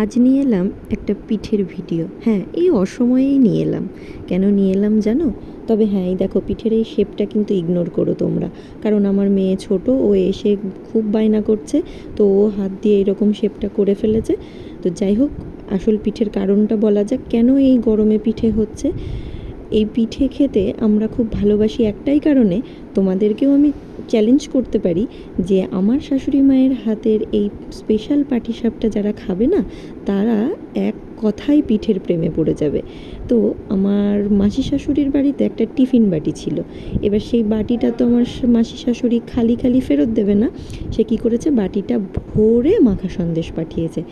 আজ নিয়ে এলাম একটা পিঠের ভিডিও। হ্যাঁ এই অসময়েই নিয়ে এলাম। কেন নিয়ে এলাম জানো? তবে হ্যাঁ এই দেখো, পিঠের এই শেপটা কিন্তু ইগনোর করো তোমরা। কারণ আমার মেয়ে ছোট, ও এসে খুব বায়না করছে, তো ও হাত দিয়ে এরকম শেপটা করে ফেলেছে। তো যাই হোক, আসল পিঠের কারণটা বলা যাক, কেন এই গরমে পিঠে হচ্ছে? এই পিঠে খেতে আমরা খুব ভালোবাসি একটাই কারণে, তোমাদেরকেও আমি চ্যালেঞ্জ করতে পারি যে আমার শাশুড়ি মায়ের হাতের এই স্পেশাল পাটিসাপটা যারা খাবে না, তারা এক কথায় পিঠের প্রেমে পড়ে যাবে। তো আমার মাসি শাশুড়ির বাড়িতে একটা টিফিন বাটি ছিল। এবার সেই বাটিটা তো আমার মাসি শাশুড়ি খালি খালি ফেরত দেবে না। সে কি করেছে? বাটিটা ভরে মাখা সন্দেশ পাঠিয়েছে।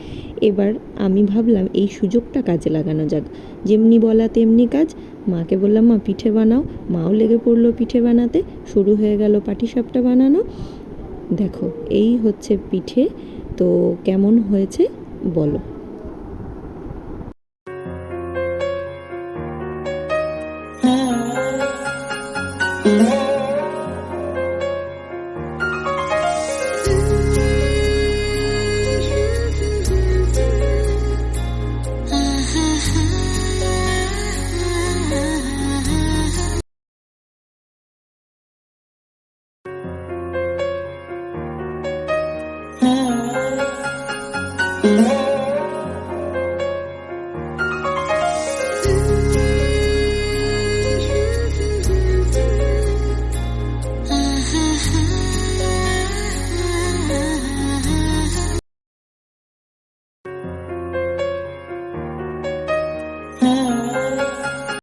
এবার আমি ভাবলাম, এই সুযোগটা কাজে লাগানো যাক। যেমনি বলা তেমনি কাজ। মাকে বললাম, মা, পিঠে বানাও। মাও লেগে পড়ল পিঠে বানাতে। শুরু হয়ে গেল পাটিসাপটা বানানো। দেখো, এই হচ্ছে পিঠে। তো কেমন হয়েছে বলো। love.